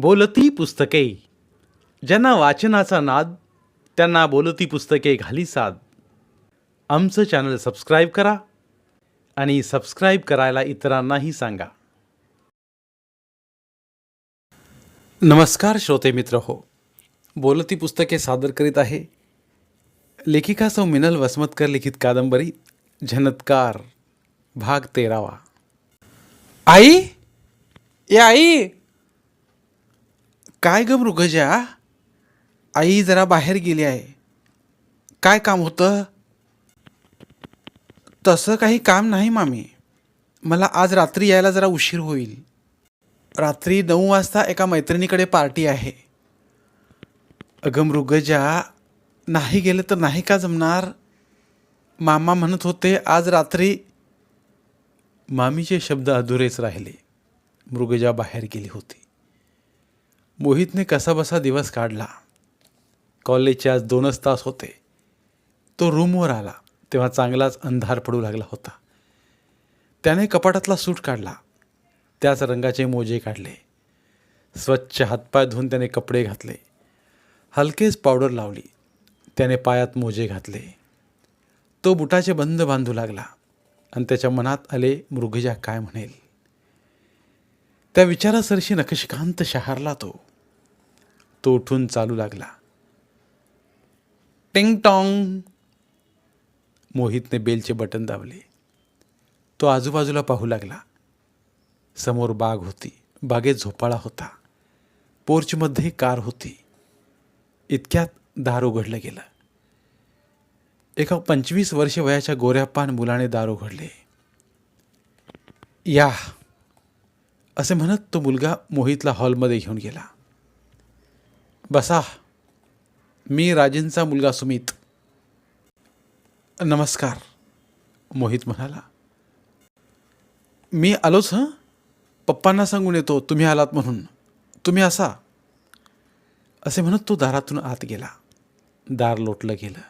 बोलती पुस्तके. ज्यांना वाचनाचा नाद त्यांना बोलती पुस्तके घाली साद. आमचं चॅनल सबस्क्राईब करा आणि सबस्क्राईब करायला इतरांनाही सांगा. नमस्कार श्रोते मित्र हो. बोलती पुस्तके सादर करीत आहे लेखिका सौ मिनल वसमतकर लिखित कादंबरी झनत्कार भाग तेरावा. आई? ए आई? काय ग मृगजा? आई जरा बाहेर गेली आहे. काय काम होतं? तसं काही काम नाही मामी. मला आज रात्री यायला जरा उशीर होईल. रात्री नऊ वाजता एका मैत्रिणीकडे पार्टी आहे. अगं मृगजा नाही गेलं तर नाही का जमणार? मामा म्हणत होते आज रात्री मामीचे शब्द अधुरेच राहिले. मृगजा बाहेर गेली होती. मोहितने कसाबसा दिवस काढला. कॉलेजचे आज दोनच तास होते. तो रूमवर आला तेव्हा चांगलाच अंधार पडू लागला होता. त्याने कपाटातला सूट काढला. त्याच रंगाचे मोजे काढले. स्वच्छ हातपाय धुवून त्याने कपडे घातले. हलकेच पावडर लावली. त्याने पायात मोजे घातले. तो बुटाचे बंद बांधू लागला आणि त्याच्या मनात आले मृगजा काय म्हणेल? त्या विचारासरशी नकशिकांत शहारला तो. तो उठून चालू लागला. टिंग टॉंग. मोहितने बेलचे बटन दाबले. तो आजूबाजूला पाहू लागला. समोर बाग होती. बागेत झोपाळा होता. पोर्चमध्ये कार होती. इतक्यात दार उघडलं गेलं. एका पंचवीस वर्ष वयाच्या गोऱ्यापान मुलाने दार उघडले. या असे म्हणत तो मुलगा मोहितला हॉलमध्ये घेऊन गेला. बसा. मी राजेंचा मुलगा सुमित. नमस्कार. मोहित म्हणाला. मी आलोच हं? पप्पांना सांगून येतो तुम्ही आलात म्हणून. तुम्ही असा. असे म्हणत तो दारातून आत गेला. दार लोटलं गेलं.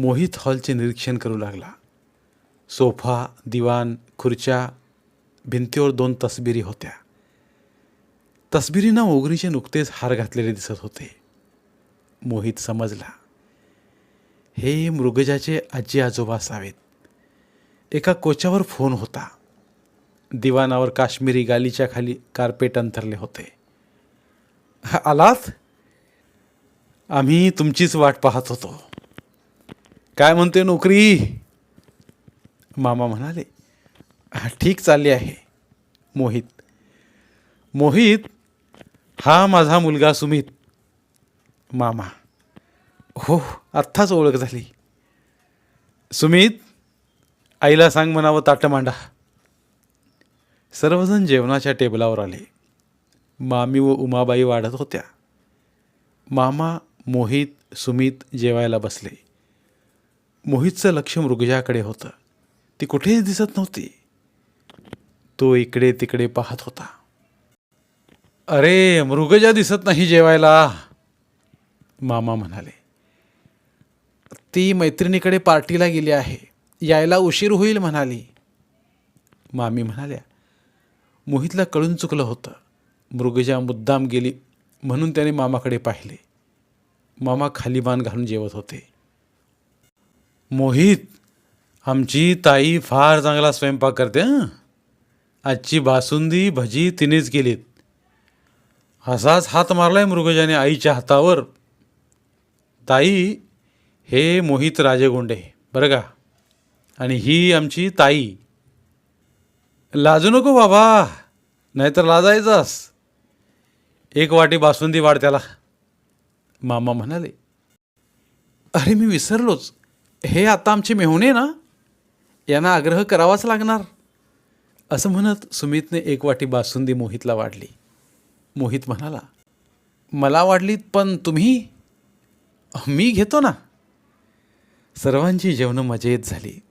मोहित हॉलचे निरीक्षण करू लागला. सोफा दिवाण खुर्च्या भिंतीवर दोन तसबिरी होत्या. तसबिरींना ओगरीचे नुकतेच हार घातलेले दिसत होते. मोहित समजला. हे मृगजाचे आजी आजोबा असावेत. एका कोचावर फोन होता. दिवाणावर काश्मीरी गालीच्या खाली कार्पेट अंथरले होते. "हा, आलात? आम्ही तुमचीच वाट पाहत होतो. काय म्हणते नोकरी? मामा म्हणाले. ठीक चालली आहे. मोहित. मोहित हा माझा मुलगा सुमित. मामा. हो आत्ताच ओळख झाली. सुमित आईला सांग म्हणावं ताटं मांडा सर्वजण जेवणाच्या टेबलावर आले. मामी व उमाबाई वाढत होत्या. मामा मोहित सुमित जेवायला बसले. मोहितचं लक्ष मृगजाकडे होतं. ती कुठेच दिसत नव्हती. तो इकडे तिकडे पाहत होता. अरे मृगजा दिसत नाही जेवायला. मामा म्हणाले ती मैत्रिणीकडे पार्टीला गेली आहे. यायला उशीर होईल म्हणाली. मामी म्हणाल्या मोहितला कळून चुकलं होतं. मृगजा मुद्दाम गेली म्हणून त्याने मामाकडे पाहिले. मामा खाली मान घालून जेवत होते. मोहित आमची ताई फार चांगला स्वयंपाक करते आजची बासुंदी भजी तिनेच केलीत. असाच हात मारलाय मृगजाने आईच्या हातावर. ताई हे मोहित राजेगोंडे बरं का? आणि ही आमची ताई. लाजू नको बाबा नाहीतर लाजायचास. एक वाटी बासुंदी वाढ त्याला. मामा म्हणाले अरे मी विसरलोच. हे आता आमचे मेहुणे ना? यांना आग्रह करावाच लागणार. असं म्हणत सुमितने एक वाटी बासुंदी मोहितला वाढली. मोहित म्हणाला मला वाढलीत पण तुम्ही? मी घेतो ना. सर्वांची जेवणं मजेत झाली.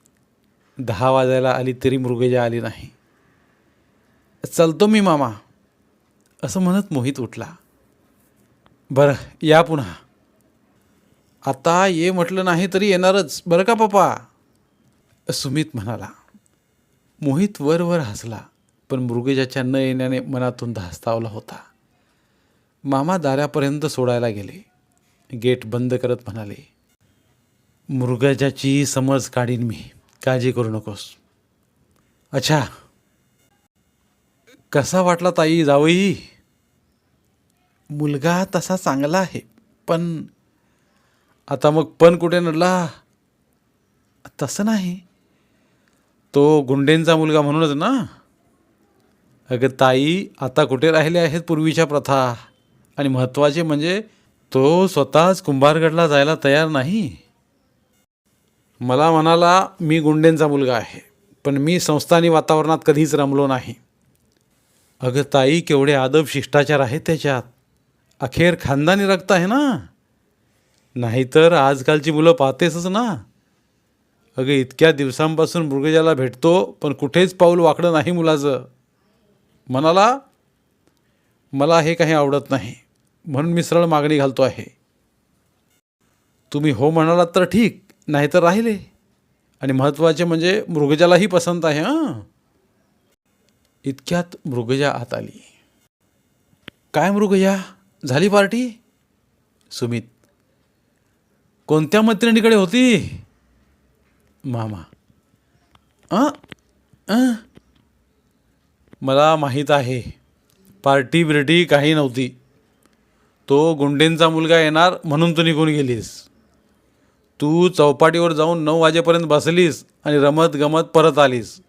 दहा वाजायला आली तरी मृगजा आली नाही. चलतो मी मामा असं म्हणत मोहित उठला. बरं या पुन्हा. आता ये म्हटलं नाही तरी येणारच बरं का पप्पा? सुमित म्हणाला. मोहित वर वर हसला पण मृगजाच्या न येण्याने मनातून धास्तावला होता. मामा दारापर्यंत सोडायला गेले. गेट बंद करत म्हणाले मृगजाची समज काढीन मी. काळजी करू नकोस. अच्छा. कसा वाटला ताई जावई? मुलगा तसा चांगला आहे पण आता मग पण कुठे नडला? तसं नाही. तो गुंडेंचा मुलगा म्हणूनच ना? अगं ताई आता कुठे राहिले आहेत पूर्वीच्या प्रथा? आणि महत्त्वाचे म्हणजे तो स्वतःच कुंभारगडला जायला तयार नाही. मला म्हणाला मी गुंडेंचा मुलगा आहे पण मी संस्थानी वातावरणात कधीच रमलो नाही. अगं ताई केवढे आदब शिष्टाचार आहेत त्याच्यात. अखेर खानदानी रक्त आहे ना? नाहीतर आजकालची मुलं पाहतेसच ना. अगं इतक्या दिवसांपासून मृगजाला भेटतो पण कुठेच पाऊल वाकडं नाही मुलाचं. म्हणाला मला हे काही आवडत नाही. म्हणून मी सरळ मागणी घालतो आहे. तुम्ही हो म्हणालात तर ठीक नाही तर राहिले. आणि महत्त्वाचे म्हणजे मृगजालाही पसंत आहे हां? इतक्यात मृगजा आत आली. काय मृगजा? झाली पार्टी? सुमित. कोणत्या मैत्रिणीकडे होती? मामा. अं? अं? मला माहीत आहे. पार्टी बिर्टी काही नव्हती. तो गुंडेंचा मुलगा येणार म्हणून तू निघून गेलीस. तू चौपाटीवर जाऊन नऊ वाजेपर्यंत बसलीस आणि रमत गमत परत आलीस.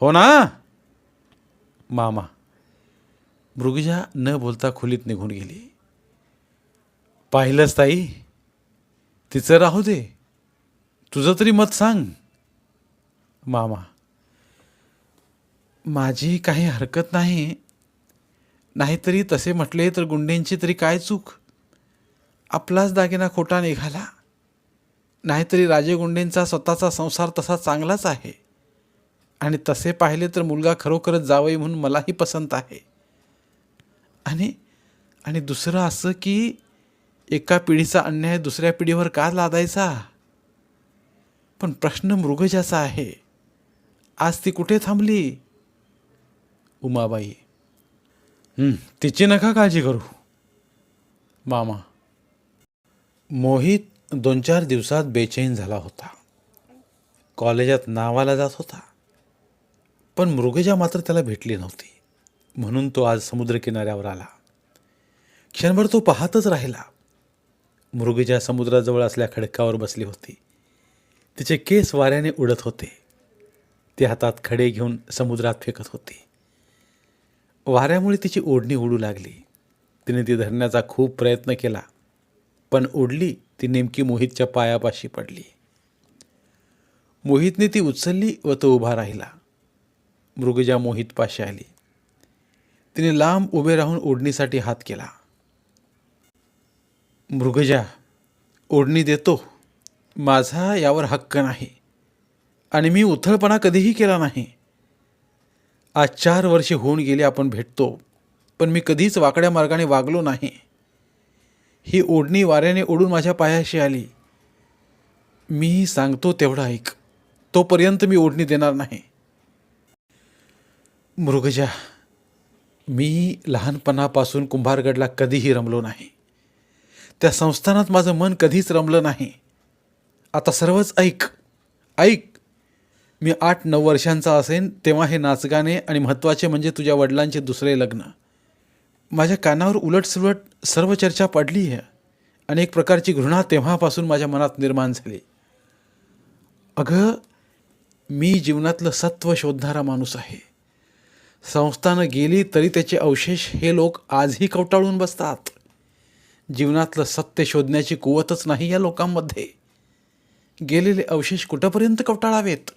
हो ना? मामा मृगजा न बोलता खोलीत निघून गेली. पाहिलंच ताई तिचं राहू दे. तुझं तरी मत सांग. मामा माझी काही हरकत नाही नाहीतरी तसे म्हटले तर गुंडेंची तरी काय चूक? आपलाच दागिना खोटा निघाला. नाहीतरी राजे गुंडेंचा स्वतःचा संसार तसा चांगलाच आहे. आणि तसे पाहिले तर मुलगा खरोखरच जावई म्हणून मलाही पसंत आहे. आणि आणि दुसरं असं की एका पिढीचा अन्याय दुसऱ्या पिढीवर का लादायचा? पण प्रश्न मृगजाचा आहे. आज ती कुठे थांबली? उमाबाई. तिची नका काळजी करू. मामा. मोहित दोन चार दिवसात बेचैन झाला होता. कॉलेजात नावाला जात होता. पण मृगजा मात्र त्याला भेटली नव्हती. म्हणून तो आज समुद्रकिनाऱ्यावर आला. क्षणभर तो पाहतच राहिला. मृगजा समुद्राजवळ असल्या खडकावर बसली होती. तिचे केस वाऱ्याने उडत होते. ती हातात खडे घेऊन समुद्रात फेकत होती. वाऱ्यामुळे तिची ओढणी उडू लागली. तिने ती धरण्याचा खूप प्रयत्न केला पण ओढली ती नेमकी मोहितच्या पायापाशी पडली. मोहितने ती उचलली व तो उभा राहिला. मृगजा मोहितपाशी आली. तिने लांब उभे राहून ओढणीसाठी हात केला. मृगजा ओढणी देतो. माझा यावर हक्क नाही आणि मी उथळपणा कधीही केला नाही. आज चार वर्षे होऊन गेले आपण भेटतो पण मी कधीच वाकड्या मार्गाने वागलो नाही. ही ओढणी वाऱ्याने ओढून माझ्या पायाशी आली. मी सांगतो तेवढं ऐक. तोपर्यंत मी ओढणी देणार नाही. मृगजा मी लहानपणापासून कुंभारगडला कधीही रमलो नाही. त्या संस्थानात माझं मन कधीच रमलं नाही. आता सर्वच ऐक. ऐक. मी आठ नऊ वर्षांचा असेन तेव्हा हे नाचगाणे आणि महत्त्वाचे म्हणजे तुझ्या वडिलांचे दुसरे लग्न. माझ्या कानावर उलटसुलट सर्व चर्चा पडली आहे. आणि एक प्रकारची घृणा तेव्हापासून माझ्या मनात निर्माण झाली. अगं मी जीवनातलं सत्व शोधणारा माणूस आहे. संस्थानं गेली तरी त्याचे अवशेष हे लोक आजही कवटाळून बसतात. जीवनातलं सत्य शोधण्याची कुवतच नाही या लोकांमध्ये. गेलेले अवशेष कुठंपर्यंत कवटाळावेत?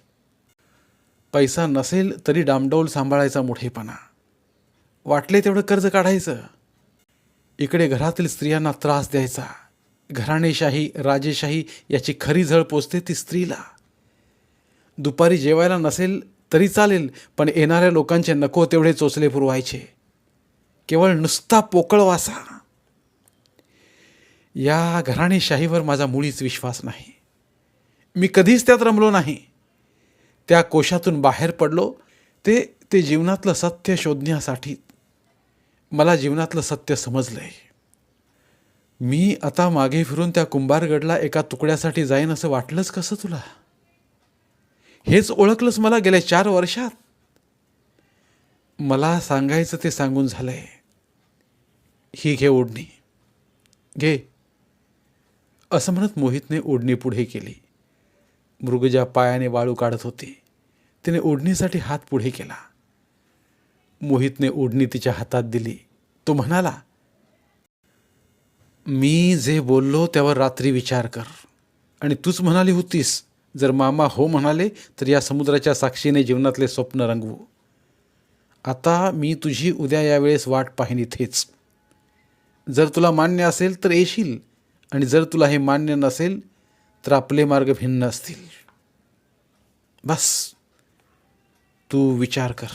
पैसा नसेल तरी डामडौल सांभाळायचा मोठेपणा. वाटले तेवढं कर्ज काढायचं. इकडे घरातील स्त्रियांना त्रास द्यायचा. घराणेशाही राजेशाही याची खरी झळ पोचते ती स्त्रीला. दुपारी जेवायला नसेल तरी चालेल पण येणाऱ्या लोकांचे नको तेवढे चोचले पुरवायचे. केवळ नुसता पोकळ वासा. या घराणेशाहीवर माझा मुळीच विश्वास नाही. मी कधीच त्यात रमलो नाही. त्या कोशातून बाहेर पडलो ते ते जीवनातलं सत्य शोधण्यासाठी मला जीवनातलं सत्य समजलंय. मी आता मागे फिरून त्या कुंभारगडला एका तुकड्यासाठी जाईन असं वाटलंच कसं तुला? हेच ओळखलंच मला गेल्या चार वर्षात. मला सांगायचं ते सांगून झालंय. ही घे ओढणी. घे. असं म्हणत मोहितने ओढणी पुढे केली. मृगजा पायाने वाळू काढत होती. तिने ओढणीसाठी हात पुढे केला. मोहितने ओढणी तिच्या हातात दिली. तो म्हणाला मी जे बोललो त्यावर रात्री विचार कर. आणि तूच म्हणाली होतीस जर मामा हो म्हणाले तर या समुद्राच्या साक्षीने जीवनातले स्वप्न रंगवू. आता मी तुझी उद्या यावेळेस वाट पाहिन इथेच. जर तुला मान्य असेल तर येशील आणि जर तुला हे मान्य नसेल तर आपले मार्ग भिन्न असतील. बस. तू विचार कर.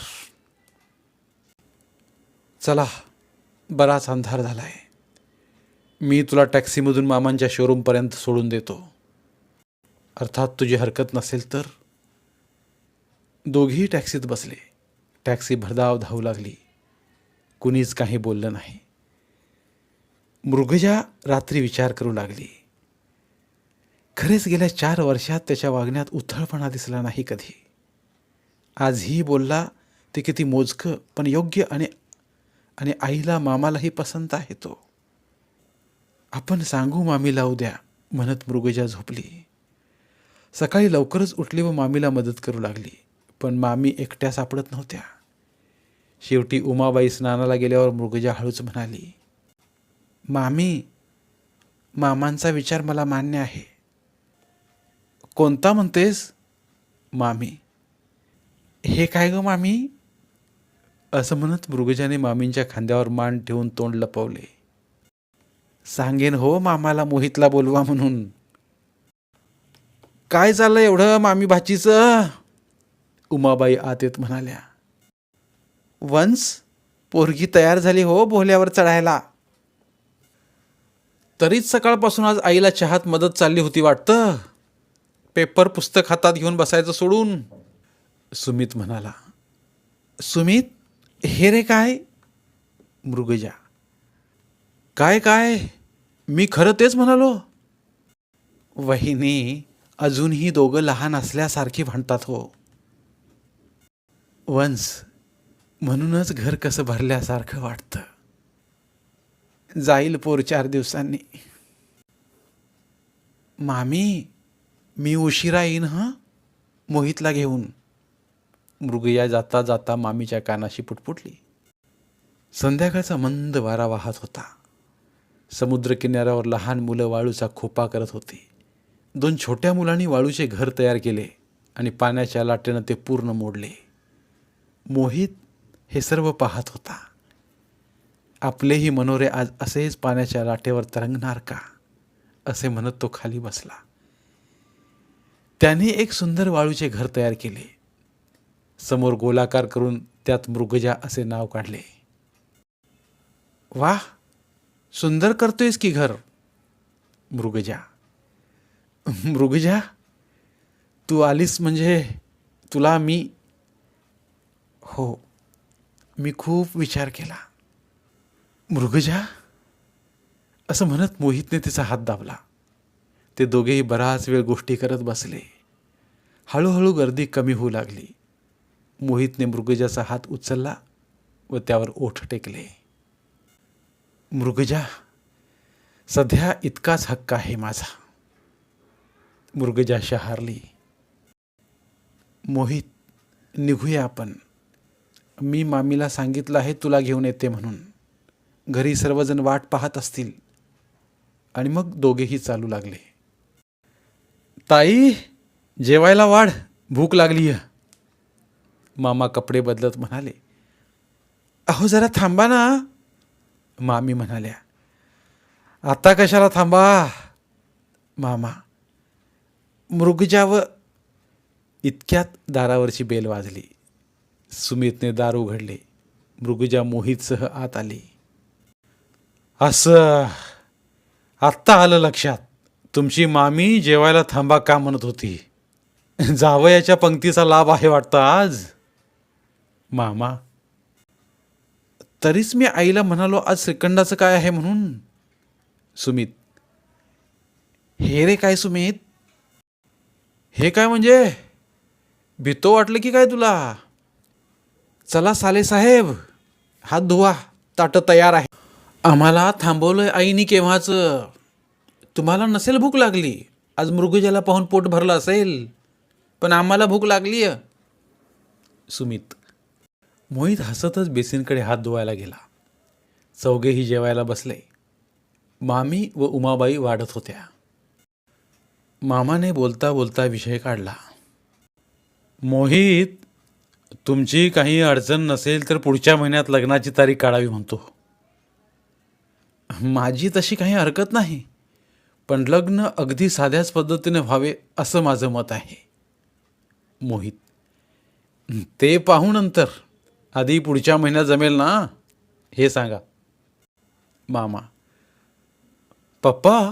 चला बराच अंधार झाला आहे मी तुला टॅक्सीमधून मामांच्या शोरूमपर्यंत सोडून देतो. अर्थात तुझी हरकत नसेल तर. दोघेही टॅक्सीत बसले. टॅक्सी भरधाव धावू लागली. कुणीच काही बोललं नाही. मृगजा रात्री विचार करू लागली. खरेच गेल्या चार वर्षात त्याच्या वागण्यात उथळपणा दिसला नाही कधी. आजही बोलला ते किती मोजकं पण योग्य आणि आणि आईला मामालाही पसंत आहे तो. आपण सांगू मामीला उद्या म्हणत मृगजा झोपली. सकाळी लवकरच उठली व मामीला मदत करू लागली पण मामी एकट्या सापडत नव्हत्या. शेवटी उमाबाई स्नानाला गेल्यावर मृगजा हळूच म्हणाली मामी मामांचा विचार मला मान्य आहे. कोणता म्हणतेस? मामी. हे काय ग मामी? असं म्हणत मृगजाने मामींच्या खांद्यावर मान ठेवून तोंड लपवले. सांगेन हो मामाला मोहितला बोलवा म्हणून. काय चाललं एवढं मामी भाचीचं? उमाबाई आत येत म्हणाल्या. वंस पोरगी तयार झाली हो बोहल्यावर चढायला. तरीच सकाळपासून आज आईला चहात मदत चालली होती वाटतं? पेपर पुस्तक हातात घेऊन बसायचं सोडून. सुमित म्हणाला सुमित हे रे काय? मृगजा. काय काय? मी खरं तेच म्हणालो. वहिनी अजूनही दोघं लहान असल्यासारखी म्हणतात हो. वंस म्हणूनच घर कसं भरल्यासारखं वाटतं. जाईल पोर चार दिवसांनी. मामी मी उशिरा येईन हं? मोहितला घेऊन. मृगया जाता जाता मामीच्या कानाशी पुटपुटली. संध्याकाळचा मंद वारा वाहत होता. समुद्रकिनाऱ्यावर लहान मुलं वाळूचा खोपा करत होती. दोन छोट्या मुलांनी वाळूचे घर तयार केले आणि पाण्याच्या लाटेनं ते पूर्ण मोडले. मोहित हे सर्व पाहत होता. आपलेही मनोरे आज असेच पाण्याच्या लाटेवर तरंगणार का? असे म्हणत तो खाली बसला. त्याने एक सुंदर वाळूचे घर तयार केले. समोर गोलाकार करून त्यात मृगजा असे नाव काढले. वाह! सुंदर करतोयस की घर? मृगजा. मृगजा तू आलीस म्हणजे तुला मी हो मी खूप विचार केला. मृगजा? असं म्हणत मोहितने तिचा हात दाबला. ते दोघेही बराच वेळ गोष्टी करत बसले. हळूहळू गर्दी कमी होऊ लागली. मोहितने मृगजाचा हात उचलला व त्यावर ओठ टेकले. मृगजा सध्या इतकाच हक्क आहे माझा. मृगजा शहारली. मोहित निघूया आपण. मी मामीला सांगितलं आहे तुला घेऊन येते म्हणून. घरी सर्वजण वाट पाहत असतील. आणि मग दोघेही चालू लागले. ताई जेवायला वाढ. भूक लागली आहे मामा कपडे बदलत म्हणाले अहो जरा थांबा ना. मामी म्हणाल्या आता कशाला थांबा मामा? मृगजाव. इतक्यात दारावरची बेल वाजली. सुमितने दार उघडले. मृगजा मोहितसह आत आली. असं. आत्ता आलं लक्षात. तुमची मामी जेवायला थांबा का म्हणत होती? जावयाच्या पंक्तीचा लाभ आहे वाटतं आज. मामा तरीच मी आईला म्हणालो आज श्रीखंडाचं काय आहे म्हणून? सुमित हे रे काय सुमित? हे काय म्हणजे? भीतो वाटलं की काय तुला? चला साले साहेब हात धुवा ताटं तयार आहे. आम्हाला थांबवलंय आईनी केव्हाचं? तुम्हाला नसेल भूक लागली. आज मृगुजाला पाहून पोट भरलं असेल. पण आम्हाला भूक लागली सुमित मोहित हसतच बेसिनकडे हात धुवायला गेला. चौघेही जेवायला बसले. मामी व उमाबाई वाढत होत्या. मामाने बोलता बोलता विषय काढला. मोहित तुमची काही अडचण नसेल तर पुढच्या महिन्यात लग्नाची तारीख काढावी म्हणतो. माझी तशी काही हरकत नाही. पण लग्न अगदी साध्याच पद्धतीने व्हावे असं माझं मत आहे. मोहित ते पाहू नंतर. आधी पुढच्या महिन्यात जमेल ना? हे सांगा. मामा पप्पा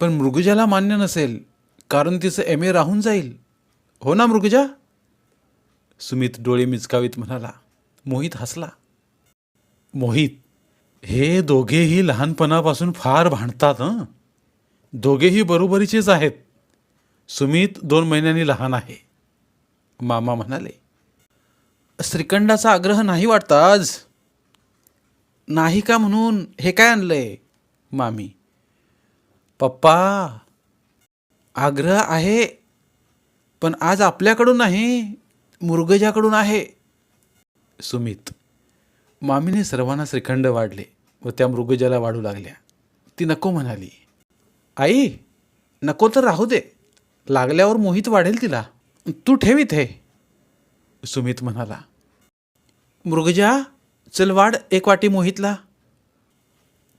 पण मृगजाला मान्य नसेल कारण तिचं एम ए राहून जाईल. हो ना मृगजा? सुमित डोळे मिचकावीत म्हणाला. मोहित हसला. मोहित हे दोघेही लहानपणापासून फार भांडतात हं? दोघेही बरोबरीचेच आहेत. सुमित दोन महिन्यांनी लहान आहे. मामा म्हणाले श्रीखंडाचा आग्रह नाही वाटता आज. नाही का म्हणून? हे काय आणलंय? मामी. पप्पा आग्रह आहे पण आज आपल्याकडून नाही मुरुगजाकडून आहे. सुमित मामीने सर्वांना श्रीखंड वाढले व त्या मृगजाला वाढू लागल्या. ती नको म्हणाली. आई नको तर राहू दे. लागल्यावर मोहित वाढेल तिला. तू ठेव इथे. सुमित म्हणाला. मृगजा चल वाढ एक वाटी मोहितला.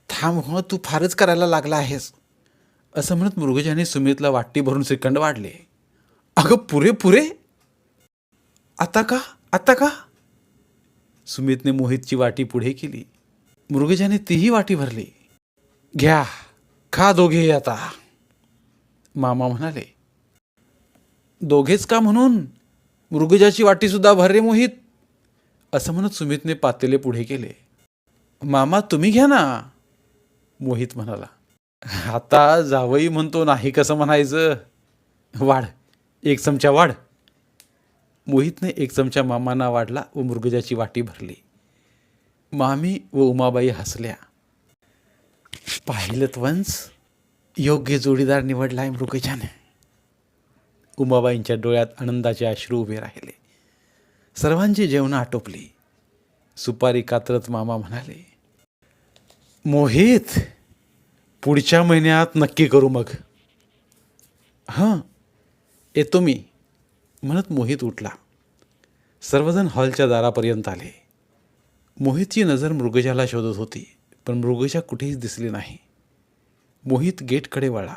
थांब हो तू फारच करायला लागला आहेस. असं म्हणत मृगजाने सुमितला वाटी भरून श्रीखंड वाढले. अगं पुरे पुरे. आता का? आता का? सुमितने मोहितची वाटी पुढे केली. मृगजाने तीही वाटी भरली. घ्या. खा दोघे आता मामा म्हणाले दोघेच का म्हणून? मृगजाची वाटीसुद्धा भर रे मोहित. असं म्हणत सुमितने पातेले पुढे केले. मामा तुम्ही घ्या ना. मोहित म्हणाला आता जावई म्हणतो नाही कसं म्हणायचं? वाढ एक चमचा वाढ. मोहितने एक चमचा मामांना वाढला व मृगजाची वाटी भरली. मामी व उमाबाई हसल्या. पाहिलं वंश योग्य जोडीदार निवडलाय मृगजाने. उमाबाईंच्या डोळ्यात आनंदाचे अश्रू उभे राहिले. सर्वांची जेवणं आटोपली. सुपारी कात्रत मामा म्हणाले मोहित पुढच्या महिन्यात नक्की करू मग. हां येतो मी म्हणत मोहित उठला. सर्वजण हॉलच्या दारापर्यंत आले. मोहितची नजर मृगजाला शोधत होती. पण मृगजा कुठेच दिसली नाही. मोहित गेटकडे वळा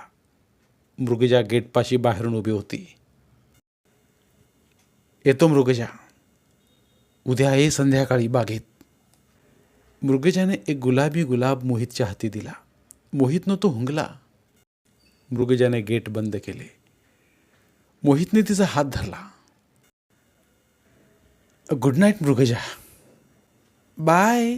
मृगजा गेटपाशी बाहेरून उभी होती. येतो मृगजा उद्या ये संध्याकाळी बागेत. मृगजाने एक गुलाबी गुलाब मोहितच्या हाती दिला. मोहितनं तो हुंगला. मृगजाने गेट बंद केले. मोहितने तिचा हात धरला. Good night Mrugaja bye.